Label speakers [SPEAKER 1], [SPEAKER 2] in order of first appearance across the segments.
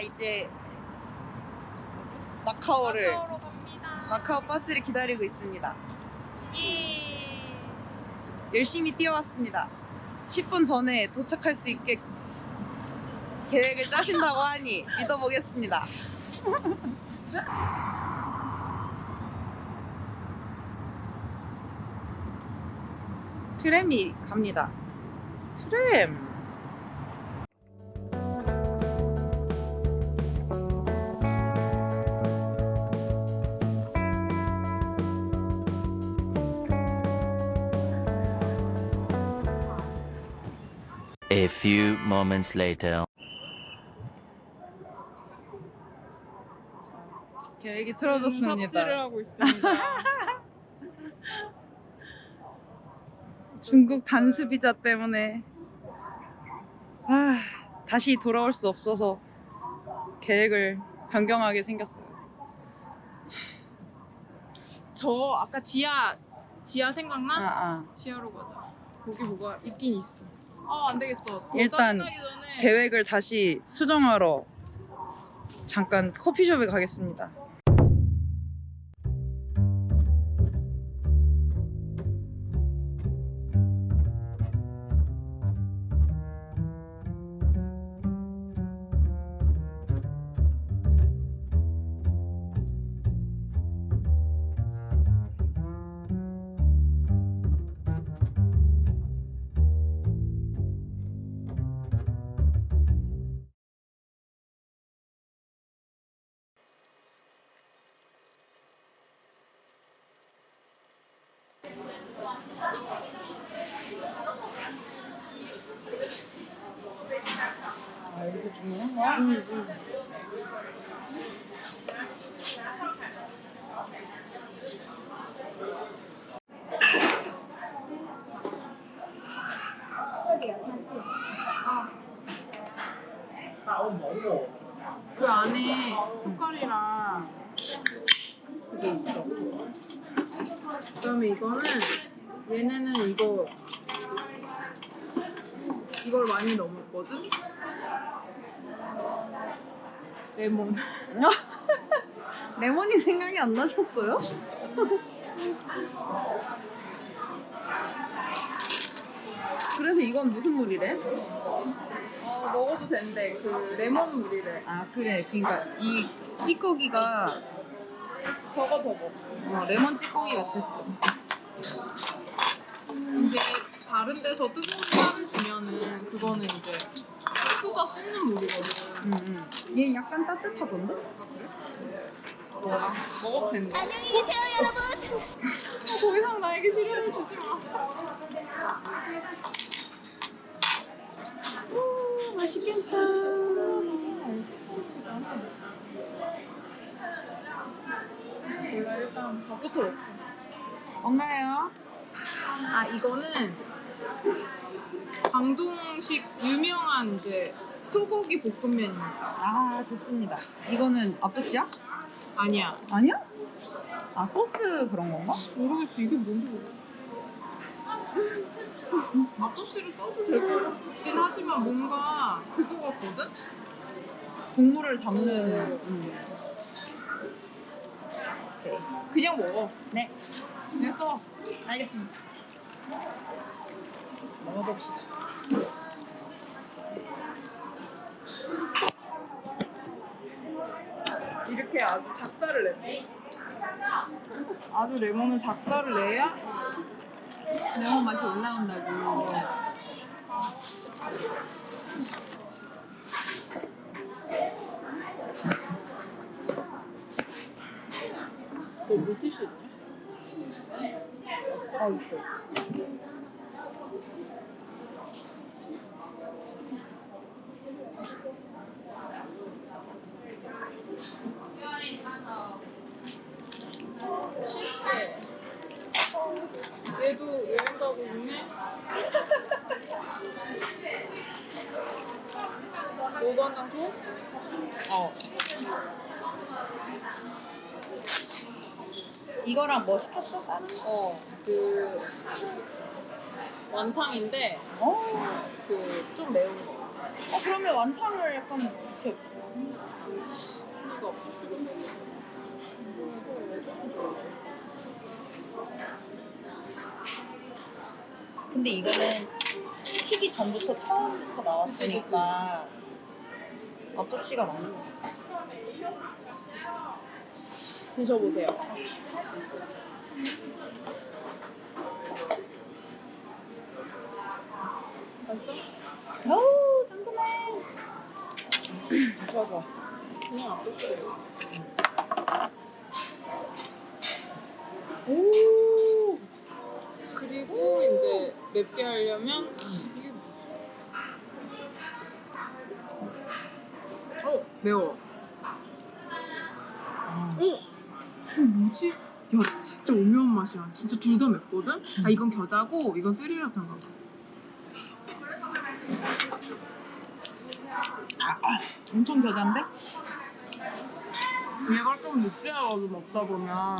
[SPEAKER 1] 이제 마카오를
[SPEAKER 2] 마카오로 갑니다.
[SPEAKER 1] 마카오 버스를 기다리고 있습니다.
[SPEAKER 2] 예.
[SPEAKER 1] 열심히 뛰어왔습니다. 10분 전에 도착할 수 있게 계획을 짜신다고 하니 믿어보겠습니다. 트램이 갑니다. 트램.
[SPEAKER 3] A few moments later.
[SPEAKER 1] 계획이
[SPEAKER 2] 삽질을
[SPEAKER 1] 틀어졌습니다.
[SPEAKER 2] 하고 있습니다.
[SPEAKER 1] 중국 단수 비자 때문에 아, 다시 돌아올 수 없어서 계획을 변경하게 생겼어요.
[SPEAKER 2] 저 아까 지하 지하 생각나?
[SPEAKER 1] 아, 아.
[SPEAKER 2] 지하로 가자. 거기 뭐가 있긴 있어. 아 안 되겠어. 더
[SPEAKER 1] 일단
[SPEAKER 2] 짜증나기 전에
[SPEAKER 1] 계획을 다시 수정하러 잠깐 커피숍에 가겠습니다.
[SPEAKER 2] 그 안에 포카리랑 그게 있어. 그다음에 이거는 얘네는 이거 이걸 많이 넣었거든. 레몬.
[SPEAKER 1] 레몬이 생각이 안 나셨어요? 그래서 이건 무슨 물이래?
[SPEAKER 2] 어 먹어도 된대. 그 레몬 물이래.
[SPEAKER 1] 아 그래 그러니까 이 찌꺼기가
[SPEAKER 2] 저거 저거.
[SPEAKER 1] 어, 레몬 찌꺼기 같았어
[SPEAKER 2] 이제 다른 데서 뜨거운 쌀을 주면은 그거는 이제 수저 씻는 물이거든.
[SPEAKER 1] 응, 응. 얘 약간 따뜻하던데?
[SPEAKER 2] 아, 먹어도 된대. 안녕히 계세요, 여러분. 더 이상 나에게 시련을 주지 마.
[SPEAKER 1] 오, 맛있겠다
[SPEAKER 2] 몰라 일단 밥부터 먹자.
[SPEAKER 1] 뭔가요?
[SPEAKER 2] 아 이거는 광동식 유명한 이제 소고기 볶음면입니다.
[SPEAKER 1] 아 좋습니다 이거는 앞접시야?
[SPEAKER 2] 아니야.
[SPEAKER 1] 아니야? 아 소스 그런 건가?
[SPEAKER 2] 모르겠어 이게 뭔지 모르겠어. 앞접시를 써도 될것 같긴 하지만 뭔가 그거 같거든?
[SPEAKER 1] 국물을 담는
[SPEAKER 2] 음. 그냥 먹어.
[SPEAKER 1] 네
[SPEAKER 2] 됐어.
[SPEAKER 1] 알겠습니다 먹어봅시다
[SPEAKER 2] 이렇게 아주 작사를 내. 아주 레몬은 작사를 내야
[SPEAKER 1] 레몬 맛이 올라온다고
[SPEAKER 2] 너 물티슈 있냐?
[SPEAKER 1] 아 있어
[SPEAKER 2] 얘도 여행 가고 있네. 노반 장소?
[SPEAKER 1] 어 이거랑 뭐 시켰어? 다른 거?
[SPEAKER 2] 어, 그 완탕인데
[SPEAKER 1] 어.
[SPEAKER 2] 그 좀 매운 거.
[SPEAKER 1] 어 그러면 완탕을 약간 이렇게. 근데 이거는 시키기 전부터 처음부터 나왔으니까 앞접시가 많은 거
[SPEAKER 2] 드셔보세요. 맛있어?
[SPEAKER 1] 어우 상큼해
[SPEAKER 2] 좋아 좋아. 그냥 앞접시. 오. 그리고 이제 맵게 하려면 이게? 어 매워. 어? 이거 뭐지? 야 진짜 오묘한 맛이야. 진짜 둘 다 맵거든? 아 이건 겨자고 이건 스리라차인가 봐.
[SPEAKER 1] 엄청 겨잔데?
[SPEAKER 2] 얘가 좀 느끼해가지고 먹다 보면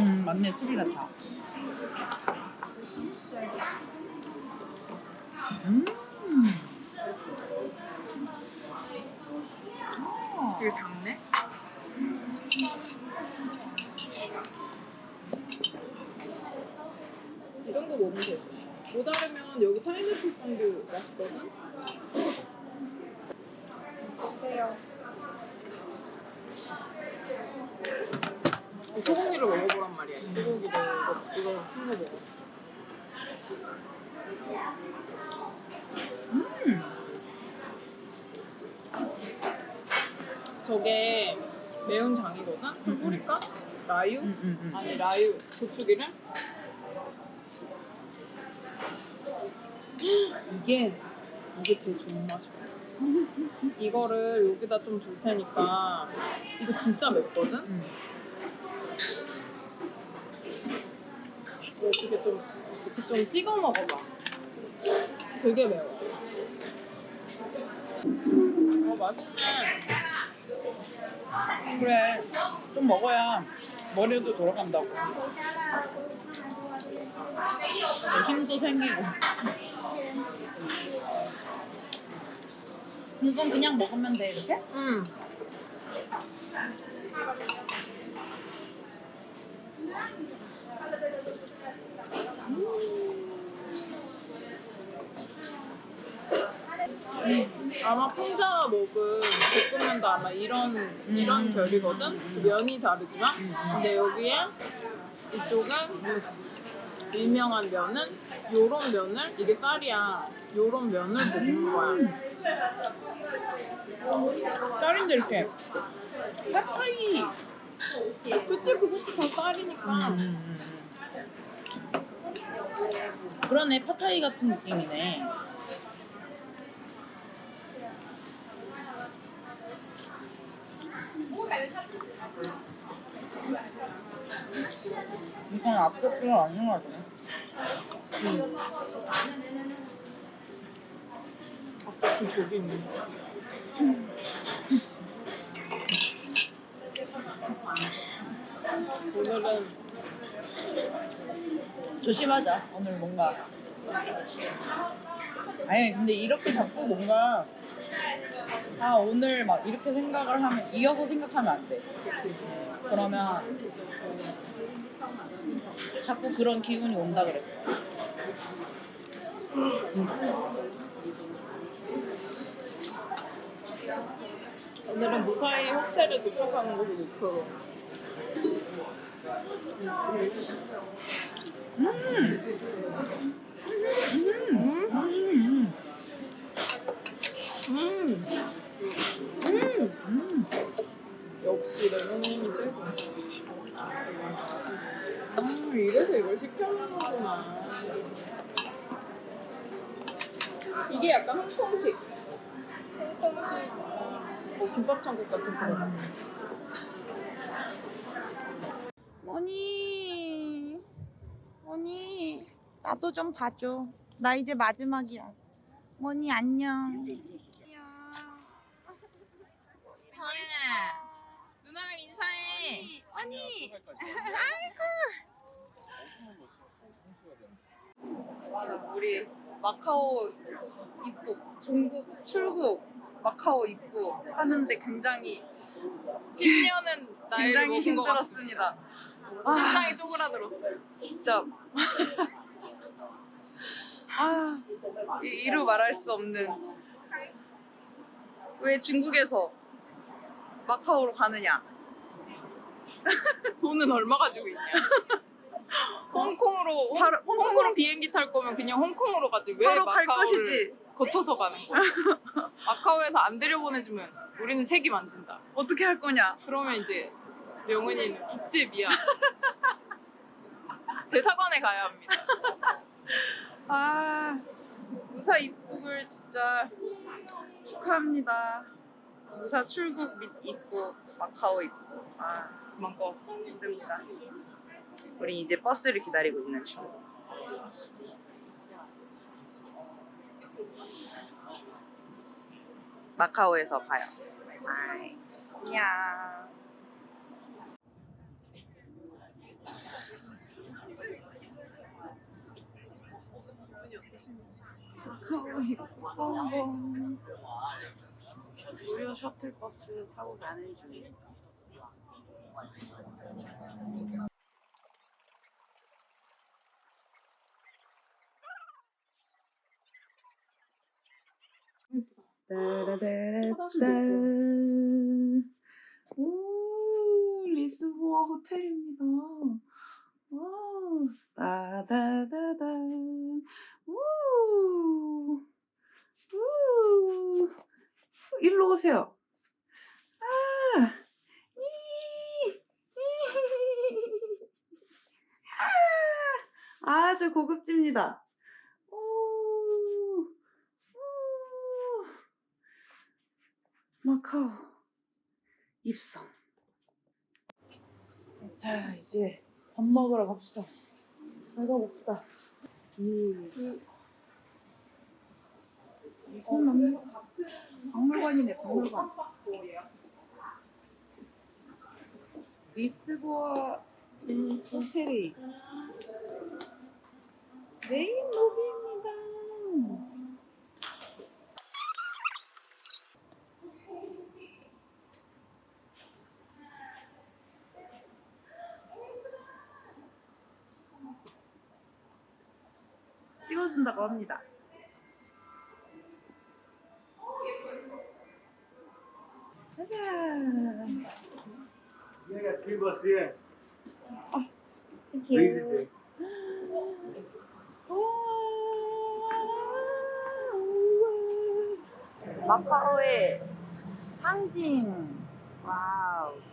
[SPEAKER 1] 음 맞네 스리라차 음 어.
[SPEAKER 2] 되게 작네? 이 정도 먹으면 돼. 모자르면 여기 파인애플 빵도 맛있거든? 드세요. 소고기를 먹어보란 말이야. 소고기를 이거, 이거 해서 먹어.
[SPEAKER 1] 음.
[SPEAKER 2] 저게 매운 장이거든? 좀 뿌릴까? 라유?
[SPEAKER 1] 음, 음, 음.
[SPEAKER 2] 아니 라유 고추기름? 이게 이게 되게 좋은 맛이야. 이거를 여기다 좀 줄 테니까 이거 진짜 맵거든?
[SPEAKER 1] 음.
[SPEAKER 2] 어떻게 좀 이렇게 좀 찍어 먹어봐. 되게 매워. 어 맛있네.
[SPEAKER 1] 그래 좀 먹어야 머리도 돌아간다고 힘도 생기고 이건 그냥 먹으면 돼 이렇게?
[SPEAKER 2] 응. 아마 풍자가 먹은 볶음면도 아마 이런 이런 결이거든. 면이 다르지만, 근데 여기에 이쪽은 유명한 면은 요런 면을 이게 쌀이야. 요런 면을 볶는 거야.
[SPEAKER 1] 쌀인데 이렇게 핫파이
[SPEAKER 2] 그치 그것도 다 쌀이니까.
[SPEAKER 1] 그러네 팟타이 같은 느낌이네 이건 앞접시가 아닌 것 같네
[SPEAKER 2] 아까 그 저기. 오늘은
[SPEAKER 1] 조심하자 오늘 뭔가 아니 근데 이렇게 자꾸 뭔가 아 오늘 막 이렇게 생각을 하면 이어서 생각하면 안 돼
[SPEAKER 2] 그치.
[SPEAKER 1] 그러면 자꾸 그런 기운이 온다 그랬어
[SPEAKER 2] 오늘은 무사히 호텔에 도착하는 것을 목표로.
[SPEAKER 1] 음.
[SPEAKER 2] 음. 음. 음. 역시 레몬님이 최고. 아, 이래서 이걸 시켜놓는 거구나. 이게 약간 홍콩식. 홍콩식, 뭐 김밥 천국 같은 그런.
[SPEAKER 1] 언니 언니 나도 좀 봐줘 나 이제 마지막이야 언니 안녕
[SPEAKER 2] 누나랑 인사해.
[SPEAKER 1] 언니 우리 마카오 입국, 중국 출국, 마카오 입국 하는데 굉장히
[SPEAKER 2] 10년은 나이를
[SPEAKER 1] 굉장히
[SPEAKER 2] 먹은 것 같습니다.
[SPEAKER 1] 힘들었습니다.
[SPEAKER 2] 심장이 쪼그라들었어요.
[SPEAKER 1] 진짜 아 이- 이루 말할 수 없는 왜 중국에서 마카오로 가느냐
[SPEAKER 2] 돈은 얼마 가지고 있냐? 홍콩으로 홍,
[SPEAKER 1] 바로
[SPEAKER 2] 홍콩으로. 비행기 탈 거면 그냥 홍콩으로 가지. 왜
[SPEAKER 1] 바로 갈
[SPEAKER 2] 마카오를
[SPEAKER 1] 것이지.
[SPEAKER 2] 거쳐서 가는 거야? 마카오에서 안 들여보내주면 우리는 책임 안 진다.
[SPEAKER 1] 어떻게 할 거냐?
[SPEAKER 2] 그러면 이제 명은이는 국제 미아. 대사관에 가야 합니다.
[SPEAKER 1] 아. 무사 입국을 진짜 축하합니다. 무사 출국 및 입국 마카오 입국. 아
[SPEAKER 2] 꺼.
[SPEAKER 1] 힘듭니다. 우리 이제 버스를 기다리고 있는 중. 마카오에서 봐요. 바이바이. 안녕. 마카오 입국 성공 무료 셔틀버스 타고 가는 중 오 리스보아 호텔입니다. 오 따다다단. 우 우. 일로 오세요 아 이, 이. 아, 아주 고급집니다 오, 오. 마카오 입성. 자 이제 밥 먹으러 갑시다. 배가 고프다. 이 이거는 박물관이네 박물관. 리스보아 호텔이 메인 로비입니다. 찍어준다고 합니다. 짜잔.
[SPEAKER 4] Yeah.
[SPEAKER 1] Thank you. 마카오의 상징. 와우.